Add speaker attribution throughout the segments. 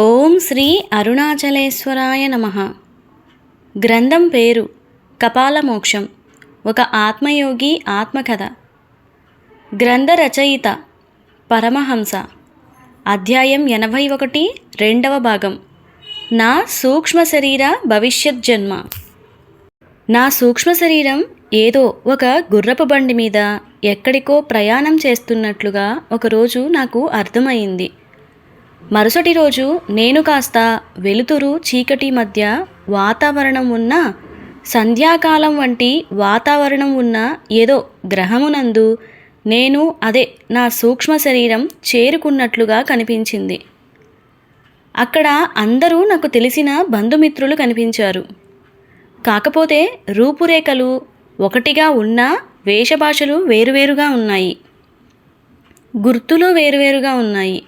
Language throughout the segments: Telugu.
Speaker 1: ఓం శ్రీ అరుణాచలేశ్వరాయ నమ. గ్రంథం పేరు కపాలమోక్షం ఒక ఆత్మయోగి ఆత్మకథ. గ్రంథ రచయిత పరమహంస అధ్యాయం ఎనభై ఒకటి రెండవ భాగం. నా సూక్ష్మ శరీర భవిష్యత్ జన్మ. నా సూక్ష్మ శరీరం ఏదో ఒక గుర్రపు బండి మీద ఎక్కడికో ప్రయాణం చేస్తున్నట్లుగా ఒకరోజు నాకు అర్థమైంది. మరుసటి రోజు నేను కాస్త వెలుతురు చీకటి మధ్య వాతావరణం ఉన్న సంధ్యాకాలం వంటి వాతావరణం ఉన్న ఏదో గ్రహమునందు నేను అదే నా సూక్ష్మ శరీరం చేరుకున్నట్లుగా కనిపించింది. అక్కడ అందరూ నాకు తెలిసిన బంధుమిత్రులు కనిపించారు. కాకపోతే రూపురేఖలు ఒకటిగా ఉన్న వేషభాషలు వేరువేరుగా ఉన్నాయి. గుర్తులు వేరువేరుగా ఉన్నాయి.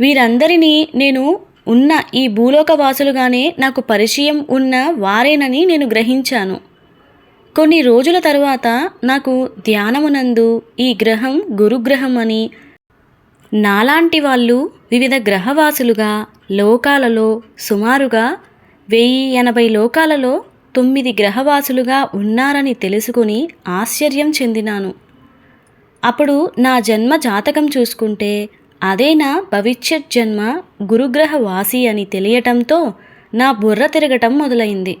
Speaker 1: వీరందరినీ నేను ఉన్న ఈ భూలోకవాసులుగానే నాకు పరిచయం ఉన్న వారేనని నేను గ్రహించాను. కొన్ని రోజుల తరువాత నాకు ధ్యానమునందు ఈ గ్రహం గురుగ్రహం అని నాలాంటి వాళ్ళు వివిధ గ్రహవాసులుగా లోకాలలో సుమారుగా వెయ్యి ఎనభై లోకాలలో తొమ్మిది గ్రహవాసులుగా ఉన్నారని తెలుసుకుని ఆశ్చర్యం చెందినాను. అప్పుడు నా జన్మ జాతకం చూసుకుంటే అదే నా భవిష్యత్ జన్మ గురుగ్రహ వాసి అని తెలియటంతో నా బుర్ర తిరగటం మొదలైంది.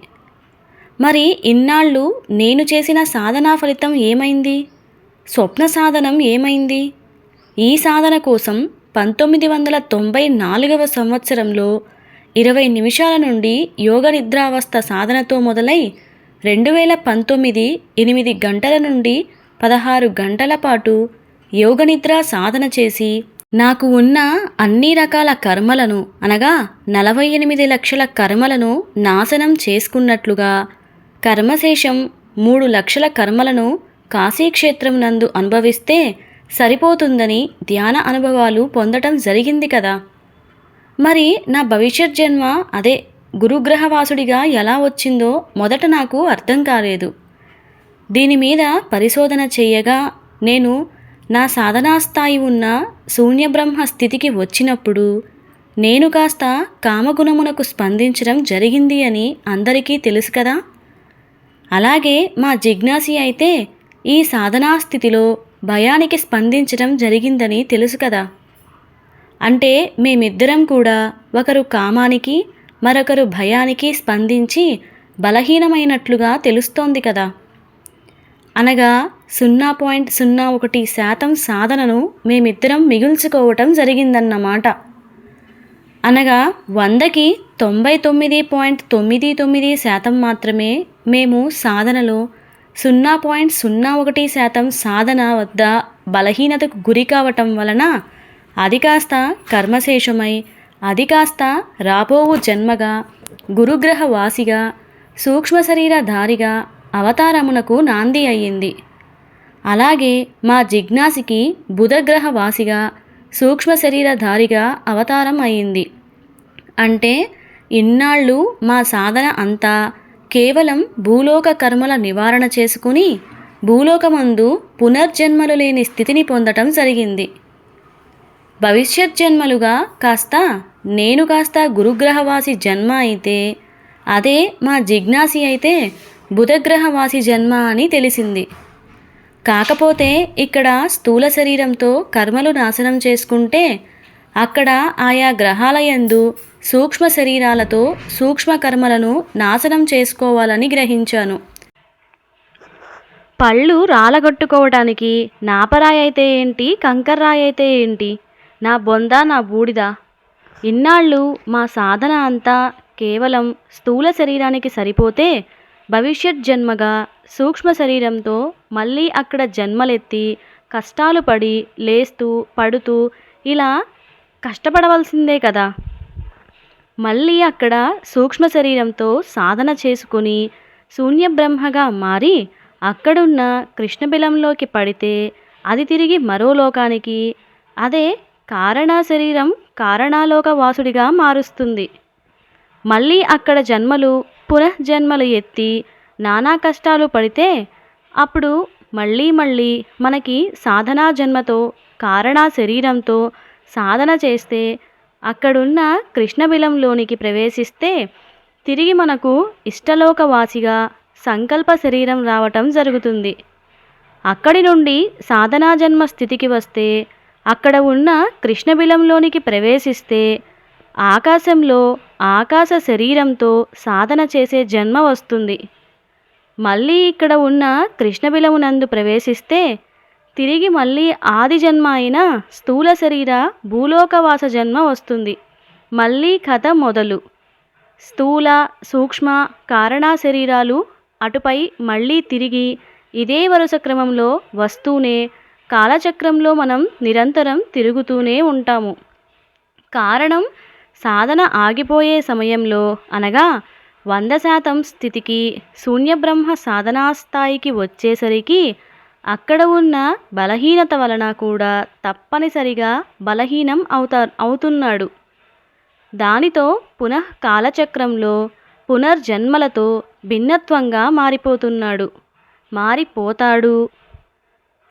Speaker 1: మరి ఇన్నాళ్ళు నేను చేసిన సాధనా ఫలితం ఏమైంది? స్వప్న సాధనం ఏమైంది? ఈ సాధన కోసం పంతొమ్మిది వందల తొంభై నాలుగవ సంవత్సరంలో ఇరవై నిమిషాల నుండి యోగ నిద్రావస్థ సాధనతో మొదలై రెండు వేల పంతొమ్మిది ఎనిమిది గంటల నుండి పదహారు గంటల పాటు యోగ నిద్ర సాధన చేసి నాకు ఉన్న అన్ని రకాల కర్మలను అనగా నలభై ఎనిమిది లక్షల కర్మలను నాశనం చేసుకున్నట్లుగా కర్మశేషం మూడు లక్షల కర్మలను కాశీక్షేత్రం నందు అనుభవిస్తే సరిపోతుందని ధ్యాన అనుభవాలు పొందటం జరిగింది కదా. మరి నా భవిష్యత్ జన్మ అదే గురుగ్రహవాసుడిగా ఎలా వచ్చిందో మొదట నాకు అర్థం కాలేదు. దీని మీద పరిశోధన చేయగా నేను నా సాధనా స్థాయి ఉన్న శూన్యబ్రహ్మ స్థితికి వచ్చినప్పుడు నేను కాస్త కామగుణమునకు స్పందించడం జరిగింది అని అందరికీ తెలుసు కదా? అలాగే మా జిజ్ఞాసి అయితే ఈ సాధనా స్థితిలో భయానికి స్పందించడం జరిగిందని తెలుసు కదా? అంటే మేమిద్దరం కూడా ఒకరు కామానికి మరొకరు భయానికి స్పందించి బలహీనమైనట్లుగా తెలుస్తోంది కదా? అనగా సున్నా పాయింట్ సున్నా ఒకటి శాతం సాధనను మేమిద్దరం మిగుల్చుకోవటం జరిగిందన్నమాట. అనగా వందకి తొంభై తొమ్మిది పాయింట్ తొమ్మిది తొమ్మిది శాతం మాత్రమే మేము సాధనలో సున్నా పాయింట్ సున్నా ఒకటి శాతం సాధన వద్ద బలహీనతకు గురి కావటం వలన అది కాస్త కర్మశేషమై అది కాస్త రాబోవు జన్మగా గురుగ్రహ వాసిగా సూక్ష్మ శరీరధారిగా అవతారమునకు నాంది అయ్యింది. అలాగే మా జిజ్ఞాసికి బుధగ్రహ వాసిగా సూక్ష్మ శరీరధారిగా అవతారం అయింది అంటే ఇన్నాళ్ళు మా సాధన అంతా కేవలం భూలోక కర్మల నివారణ చేసుకుని భూలోకమందు పునర్జన్మలు లేని స్థితిని పొందటం జరిగింది. భవిష్యత్ జన్మలుగా కాస్త నేను కాస్త గురుగ్రహవాసి జన్మ అయితే అదే మా జిజ్ఞాసి అయితే బుధగ్రహవాసి జన్మ అని తెలిసింది. కాకపోతే ఇక్కడ స్థూల శరీరంతో కర్మలు నాశనం చేసుకుంటే అక్కడ ఆయా గ్రహాలయందు సూక్ష్మ శరీరాలతో సూక్ష్మ కర్మలను నాశనం చేసుకోవాలని గ్రహించాను. పళ్ళు రాలగొట్టుకోవటానికి నాపరాయి అయితే ఏంటి కంకర్రాయి అయితే ఏంటి? నా బొంద నా బూడిద. ఇన్నాళ్ళు మా సాధన అంతా కేవలం స్థూల శరీరానికి సరిపోతే భవిష్యత్ జన్మగా సూక్ష్మ శరీరంతో మళ్ళీ అక్కడ జన్మలెత్తి కష్టాలు పడి లేస్తూ పడుతూ ఇలా కష్టపడవలసిందే కదా. మళ్ళీ అక్కడ సూక్ష్మ శరీరంతో సాధన చేసుకుని శూన్యబ్రహ్మగా మారి అక్కడున్న కృష్ణబిలంలోకి పడితే అది తిరిగి మరో లోకానికి అదే కారణ శరీరం కారణాలోక వాసుడిగా మారుస్తుంది. మళ్ళీ అక్కడ జన్మలు పునఃజన్మలు ఎత్తి నానా కష్టాలు పడితే అప్పుడు మళ్ళీ మళ్ళీ మనకి సాధనా జన్మతో కారణ శరీరంతో సాధన చేస్తే అక్కడున్న కృష్ణబిలంలోనికి ప్రవేశిస్తే తిరిగి మనకు ఇష్టలోకవాసిగా సంకల్ప శరీరం రావటం జరుగుతుంది. అక్కడి నుండి సాధనా జన్మ స్థితికి వస్తే అక్కడ ఉన్న కృష్ణబిలంలోనికి ప్రవేశిస్తే ఆకాశంలో ఆకాశ శరీరంతో సాధన చేసే జన్మ వస్తుంది. మళ్ళీ ఇక్కడ ఉన్న కృష్ణబిలమునందు ప్రవేశిస్తే తిరిగి మళ్ళీ ఆది జన్మ అయిన స్థూల శరీర భూలోకవాస జన్మ వస్తుంది. మళ్ళీ కథ మొదలు. స్థూల సూక్ష్మ కారణా శరీరాలు అటుపై మళ్ళీ తిరిగి ఇదే వరుస క్రమంలో వస్తూనే కాలచక్రంలో మనం నిరంతరం తిరుగుతూనే ఉంటాము. కారణం సాధన ఆగిపోయే సమయంలో అనగా వంద శాతం స్థితికి శూన్యబ్రహ్మ సాధనా స్థాయికి వచ్చేసరికి అక్కడ ఉన్న బలహీనత వలన కూడా తప్పనిసరిగా బలహీనం అవుతా అవుతున్నాడు. దానితో పునః కాలచక్రంలో పునర్జన్మలతో భిన్నత్వంగా మారిపోతున్నాడు. మారిపోతాడు.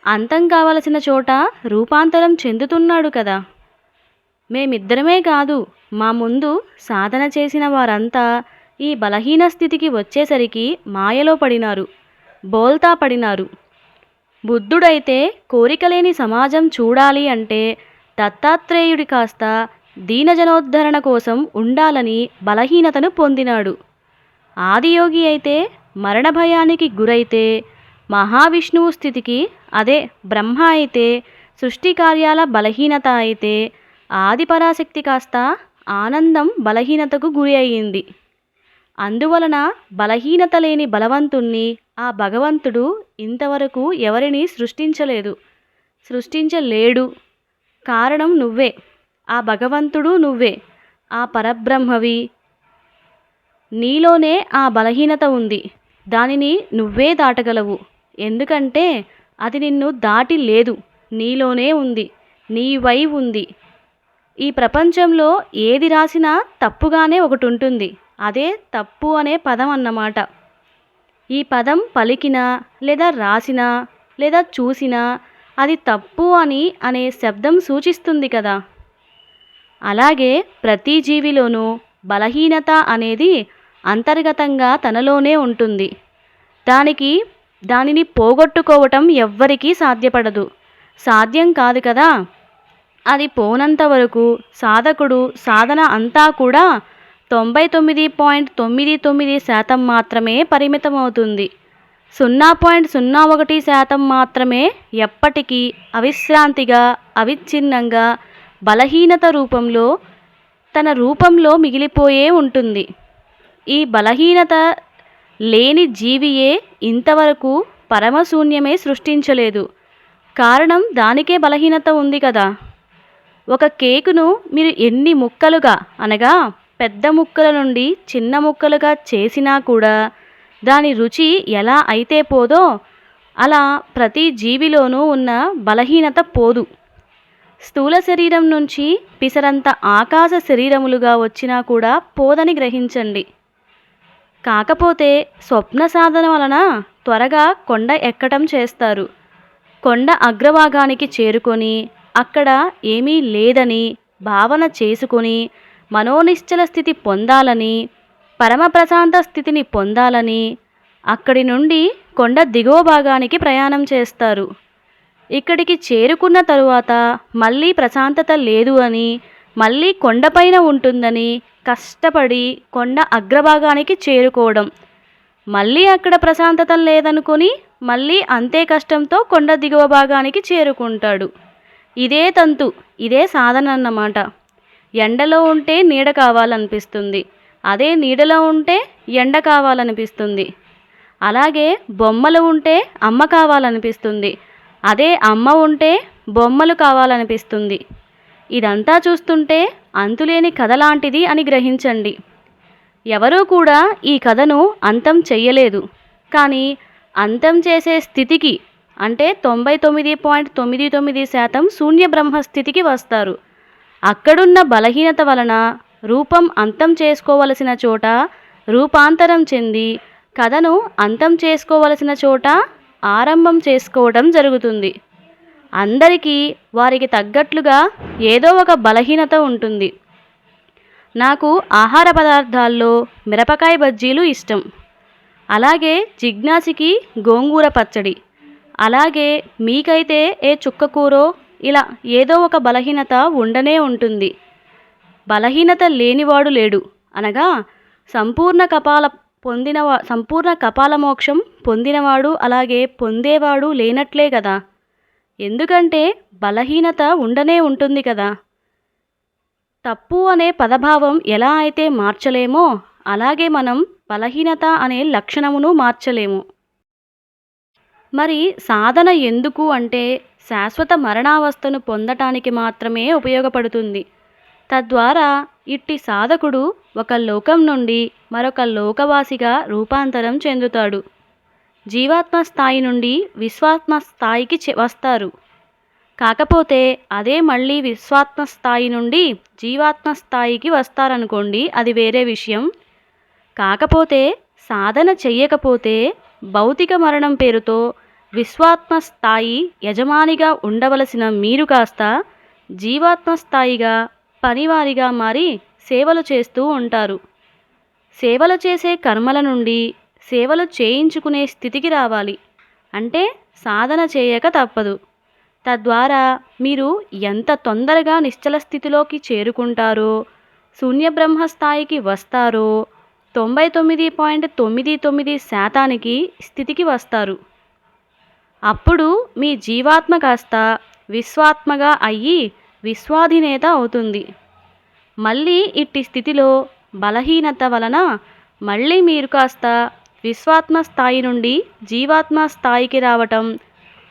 Speaker 1: అంతం కావలసిన చోట రూపాంతరం చెందుతున్నాడు కదా. మేమిద్దరమే కాదు మా ముందు సాధన చేసిన వారంతా ఈ బలహీన స్థితికి వచ్చేసరికి మాయలో పడినారు బోల్తా పడినారు. బుద్ధుడైతే కోరికలేని సమాజం చూడాలి అంటే దత్తాత్రేయుడి కాస్త దీనజనోద్ధరణ కోసం ఉండాలని బలహీనతను పొందినాడు. ఆదియోగి అయితే మరణ భయానికి గురైతే మహావిష్ణువు స్థితికి అదే బ్రహ్మ అయితే సృష్టి కార్యాల బలహీనత అయితే ఆదిపరాశక్తి కాస్త ఆనందం బలహీనతకు గురి అయ్యింది. అందువలన బలహీనత లేని బలవంతుణ్ణి ఆ భగవంతుడు ఇంతవరకు ఎవరిని సృష్టించలేదు. సృష్టించలేడు. కారణం నువ్వే. ఆ భగవంతుడు నువ్వే. ఆ పరబ్రహ్మవి. నీలోనే ఆ బలహీనత ఉంది. దానిని నువ్వే దాటగలవు. ఎందుకంటే అది నిన్ను దాటి లేదు. నీలోనే ఉంది. నీవై ఉంది. ఈ ప్రపంచంలో ఏది రాసినా తప్పుగానే ఒకటి ఉంటుంది అదే తప్పు అనే పదం అన్నమాట. ఈ పదం పలికినా లేదా రాసినా లేదా చూసినా అది తప్పు అని అనే శబ్దం సూచిస్తుంది కదా. అలాగే ప్రతి జీవిలోనూ బలహీనత అనేది అంతర్గతంగా తనలోనే ఉంటుంది. దానికి దానిని పోగొట్టుకోవటం ఎవ్వరికీ సాధ్యపడదు. సాధ్యం కాదు కదా? అది పోనంత వరకు సాధకుడు సాధన అంతా కూడా తొంభై తొమ్మిది పాయింట్ తొమ్మిది తొమ్మిది శాతం మాత్రమే పరిమితమవుతుంది. సున్నా పాయింట్ సున్నా ఒకటి శాతం మాత్రమే ఎప్పటికీ అవిశ్రాంతిగా అవిచ్ఛిన్నంగా బలహీనత రూపంలో తన రూపంలో మిగిలిపోయే ఉంటుంది. ఈ బలహీనత లేని జీవియే ఇంతవరకు పరమశూన్యమే సృష్టించలేదు. కారణం దానికే బలహీనత ఉంది కదా. ఒక కేకును మీరు ఎన్ని ముక్కలుగా అనగా పెద్ద ముక్కల నుండి చిన్న ముక్కలుగా చేసినా కూడా దాని రుచి ఎలా అయితే పోదో అలా ప్రతి జీవిలోనూ ఉన్న బలహీనత పోదు. స్థూల శరీరం నుంచి పిసరంత ఆకాశ శరీరములుగా వచ్చినా కూడా పోదని గ్రహించండి. కాకపోతే స్వప్న సాధన వలన త్వరగా కొండ ఎక్కటం చేస్తారు. కొండ అగ్రభాగానికి చేరుకొని అక్కడ ఏమీ లేదని భావన చేసుకొని మనోనిశ్చల స్థితి పొందాలని పరమ ప్రశాంత స్థితిని పొందాలని అక్కడి నుండి కొండ దిగువ భాగానికి ప్రయాణం చేస్తారు. ఇక్కడికి చేరుకున్న తరువాత మళ్ళీ ప్రశాంతత లేదు అని మళ్ళీ కొండపైన ఉంటుందని కష్టపడి కొండ అగ్రభాగానికి చేరుకోవడం మళ్ళీ అక్కడ ప్రశాంతత లేదనుకొని మళ్ళీ అంతే కష్టంతో కొండ దిగువ భాగానికి చేరుకుంటాడు. ఇదే తంతు ఇదే సాధన అన్నమాట ఎండలో ఉంటే నీడ కావాలనిపిస్తుంది. అదే నీడలో ఉంటే ఎండ కావాలనిపిస్తుంది. అలాగే బొమ్మలు ఉంటే అమ్మ కావాలనిపిస్తుంది. అదే అమ్మ ఉంటే బొమ్మలు కావాలనిపిస్తుంది. ఇదంతా చూస్తుంటే అంతులేని కథ లాంటిది అని గ్రహించండి. ఎవరూ కూడా ఈ కథను అంతం చెయ్యలేదు. కానీ అంతం చేసే స్థితికి అంటే తొంభై తొమ్మిది పాయింట్ తొమ్మిది తొమ్మిది శాతం శూన్య బ్రహ్మస్థితికి వస్తారు. అక్కడున్న బలహీనత వలన రూపం అంతం చేసుకోవలసిన చోట రూపాంతరం చెంది కథను అంతం చేసుకోవలసిన చోట ఆరంభం చేసుకోవడం జరుగుతుంది. అందరికీ వారికి తగ్గట్లుగా ఏదో ఒక బలహీనత ఉంటుంది. నాకు ఆహార పదార్థాల్లో మిరపకాయ బజ్జీలు ఇష్టం. అలాగే జిజ్ఞాసికి గోంగూర పచ్చడి. అలాగే మీకైతే ఏ చుక్కకూరో ఇలా ఏదో ఒక బలహీనత ఉండనే ఉంటుంది. బలహీనత లేనివాడు లేడు. అనగా సంపూర్ణ కపాల పొందినవా సంపూర్ణ కపాల మోక్షం పొందినవాడు అలాగే పొందేవాడు లేనట్లే కదా. ఎందుకంటే బలహీనత ఉండనే ఉంటుంది కదా. తప్పు అనే పదభావం ఎలా అయితే మార్చలేమో అలాగే మనం బలహీనత అనే లక్షణమును మార్చలేము. మరి సాధన ఎందుకు అంటే శాశ్వత మరణావస్థను పొందటానికి మాత్రమే ఉపయోగపడుతుంది. తద్వారా ఇట్టి సాధకుడు ఒక లోకం నుండి మరొక లోకవాసిగా రూపాంతరం చెందుతాడు. జీవాత్మ స్థాయి నుండి విశ్వాత్మ స్థాయికి చె- వస్తారు. కాకపోతే అదే మళ్ళీ విశ్వాత్మ స్థాయి నుండి జీవాత్మ స్థాయికి వస్తారనుకోండి అది వేరే విషయం. కాకపోతే సాధన చెయ్యకపోతే భౌతిక మరణం పేరుతో విశ్వాత్మ స్థాయి యజమానిగా ఉండవలసిన మీరు కాస్త జీవాత్మ స్థాయిగా పనివారిగా మారి సేవలు చేస్తూ ఉంటారు. సేవలు చేసే కర్మల నుండి సేవలు చేయించుకునే స్థితికి రావాలి. అంటే సాధన చేయక తప్పదు. తద్వారా మీరు ఎంత తొందరగా నిశ్చల స్థితిలోకి చేరుకుంటారో శూన్యబ్రహ్మ స్థాయికి వస్తారో తొంభై తొమ్మిది పాయింట్ తొమ్మిది తొమ్మిది శాతానికి స్థితికి వస్తారు. అప్పుడు మీ జీవాత్మ కాస్త విశ్వాత్మగా అయ్యి విశ్వాధినేత అవుతుంది. మళ్ళీ ఇట్టి స్థితిలో బలహీనత వలన మళ్ళీ మీరు కాస్త విశ్వాత్మ స్థాయి నుండి జీవాత్మ స్థాయికి రావటం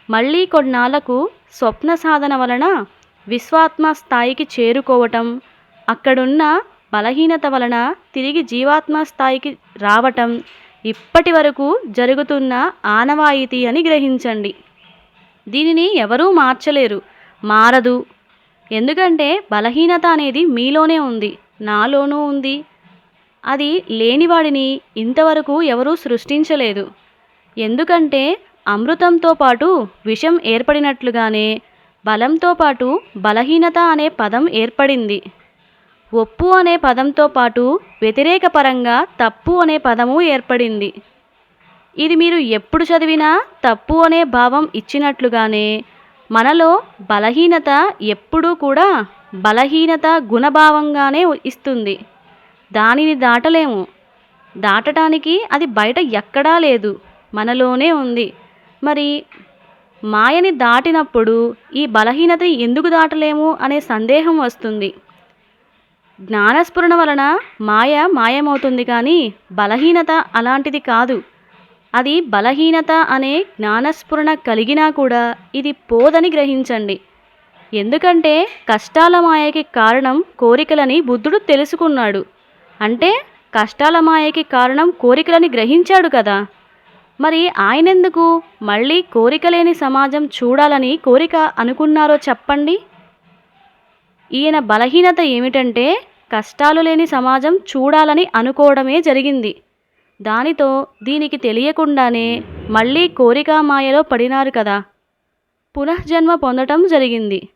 Speaker 1: మళ్ళీ కొన్నాళ్ళకు స్వప్న సాధన వలన విశ్వాత్మ స్థాయికి చేరుకోవటం అక్కడున్న బలహీనత వలన తిరిగి జీవాత్మ స్థాయికి రావటం ఇప్పటి వరకు జరుగుతున్న ఆనవాయితీ అని గ్రహించండి. దీనిని ఎవరూ మార్చలేరు. మారదు. ఎందుకంటే బలహీనత అనేది మీలోనే ఉంది నాలోనూ ఉంది. అది లేనివాడిని ఇంతవరకు ఎవరూ సృష్టించలేదు. ఎందుకంటే అమృతంతో పాటు విషం ఏర్పడినట్లుగానే బలంతో పాటు బలహీనత అనే పదం ఏర్పడింది. ఒప్పు అనే పదంతో పాటు వ్యతిరేక పరంగా తప్పు అనే పదము ఏర్పడింది. ఇది మీరు ఎప్పుడు చదివినా తప్పు అనే భావం ఇచ్చినట్లుగానే మనలో బలహీనత ఎప్పుడూ కూడా బలహీనత గుణభావంగానే ఇస్తుంది. దానిని దాటలేము. దాటడానికి అది బయట ఎక్కడా లేదు. మనలోనే ఉంది. మరి మాయని దాటినప్పుడు ఈ బలహీనత ఎందుకు దాటలేము అనే సందేహం వస్తుంది. జ్ఞానస్ఫురణ వలన మాయ మాయమవుతుంది కానీ బలహీనత అలాంటిది కాదు. అది బలహీనత అనే జ్ఞానస్ఫురణ కలిగినా కూడా ఇది పోదని గ్రహించండి. ఎందుకంటే కష్టాల మాయకి కారణం కోరికలని బుద్ధుడు తెలుసుకున్నాడు. అంటే కష్టాల మాయకి కారణం కోరికలని గ్రహించాడు కదా. మరి ఆయనెందుకు మళ్ళీ కోరిక లేని సమాజం చూడాలని కోరిక అనుకున్నారో చెప్పండి. ఈయన బలహీనత ఏమిటంటే కష్టాలు లేని సమాజం చూడాలని అనుకోవడమే జరిగింది. దానితో దీనికి తెలియకుండానే మళ్ళీ కోరికా మాయలో పడినారు కదా. పునఃజన్మ పొందటం జరిగింది.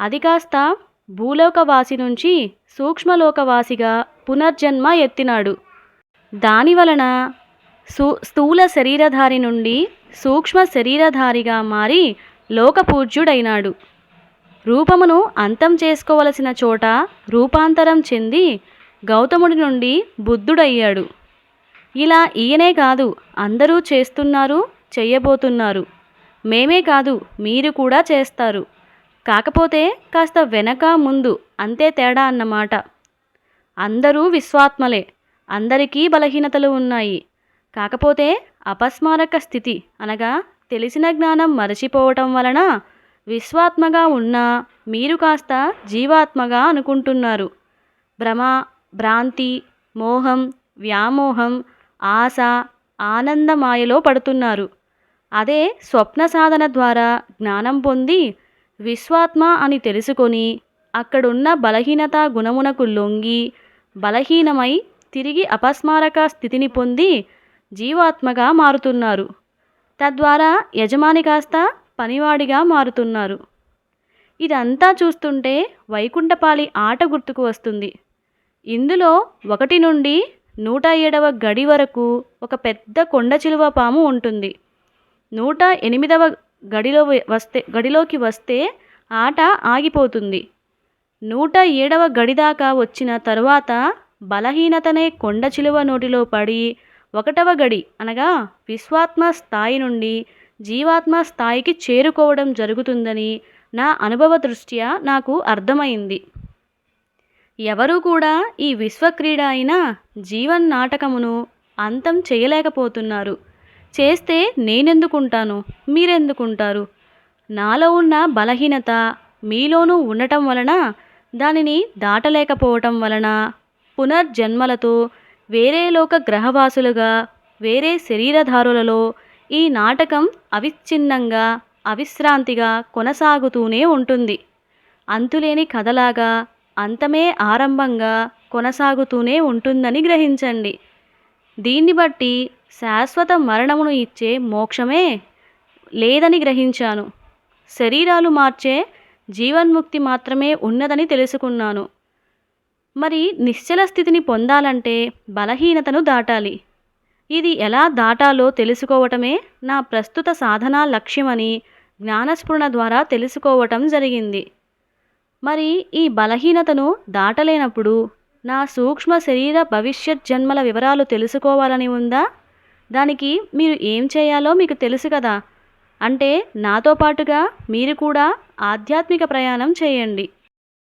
Speaker 1: అది కాస్త భూలోకవాసి నుంచి సూక్ష్మలోకవాసిగా పునర్జన్మ ఎత్తినాడు. దాని వలన సు స్థూల శరీరధారి నుండి సూక్ష్మ శరీరధారిగా మారి లోకపూజ్యుడైనాడు. రూపమును అంతం చేసుకోవలసిన చోట రూపాంతరం చెంది గౌతముడి నుండి బుద్ధుడయ్యాడు. ఇలా ఈయనే కాదు అందరూ చేస్తున్నారు చెయ్యబోతున్నారు మేమే కాదు మీరు కూడా చేస్తారు. కాకపోతే కాస్త వెనక ముందు అంతే తేడా అన్నమాట. అందరూ విశ్వాత్మలే అందరికీ బలహీనతలు ఉన్నాయి. కాకపోతే అపస్మారక స్థితి అనగా తెలిసిన జ్ఞానం మరచిపోవటం వలన విశ్వాత్మగా ఉన్నా మీరు కాస్త జీవాత్మగా అనుకుంటున్నారు. భ్రమ భ్రాంతి మోహం వ్యామోహం ఆశ ఆనందమాయలో పడుతున్నారు. అదే స్వప్న సాధన ద్వారా జ్ఞానం పొంది విశ్వాత్మ అని తెలుసుకొని అక్కడున్న బలహీనత గుణమునకు లొంగి బలహీనమై తిరిగి అపస్మారక స్థితిని పొంది జీవాత్మగా మారుతున్నారు. తద్వారా యజమాని కాస్త పనివాడిగా మారుతున్నారు. ఇదంతా చూస్తుంటే వైకుంఠపాలి ఆట గుర్తుకు వస్తుంది. ఇందులో ఒకటి నుండి నూట ఏడవ గడి వరకు ఒక పెద్ద కొండ చిలువ పాము ఉంటుంది. నూట ఎనిమిదవ గడిలో వస్తే గడిలోకి వస్తే ఆట ఆగిపోతుంది. నూట ఏడవ గడి దాకా వచ్చిన తరువాత బలహీనతనే కొండ చిలువ నోటిలో పడి ఒకటవ గడి అనగా విశ్వాత్మ స్థాయి నుండి జీవాత్మ స్థాయికి చేరుకోవడం జరుగుతుందని నా అనుభవ దృష్ట్యా నాకు అర్థమైంది. ఎవరూ కూడా ఈ విశ్వక్రీడ అయిన జీవన్ నాటకమును అంతం చేయలేకపోతున్నారు. చేస్తే నేనెందుకుంటాను? మీరెందుకుంటారు? నాలో ఉన్న బలహీనత మీలోనూ ఉండటం వలన దానిని దాటలేకపోవటం వలన పునర్జన్మలతో వేరే లోక గ్రహవాసులుగా వేరే శరీరధారులలో ఈ నాటకం అవిచ్ఛిన్నంగా అవిశ్రాంతిగా కొనసాగుతూనే ఉంటుంది. అంతులేని కథలాగా అంతమే ఆరంభంగా కొనసాగుతూనే ఉంటుందని గ్రహించండి. దీన్ని బట్టి శాశ్వత మరణమును ఇచ్చే మోక్షమే లేదని గ్రహించాను. శరీరాలు మార్చే జీవన్ముక్తి మాత్రమే ఉన్నదని తెలుసుకున్నాను. మరి నిశ్చల స్థితిని పొందాలంటే బలహీనతను దాటాలి. ఇది ఎలా దాటాలో తెలుసుకోవటమే నా ప్రస్తుత సాధనా లక్ష్యమని జ్ఞానస్ఫురణ ద్వారా తెలుసుకోవటం జరిగింది. మరి ఈ బలహీనతను దాటలేనప్పుడు నా సూక్ష్మ శరీర భవిష్యత్ జన్మల వివరాలు తెలుసుకోవాలని ఉందా? దానికి మీరు ఏం చేయాలో మీకు తెలుసు కదా. అంటే నాతో పాటుగా మీరు కూడా ఆధ్యాత్మిక ప్రయాణం చేయండి.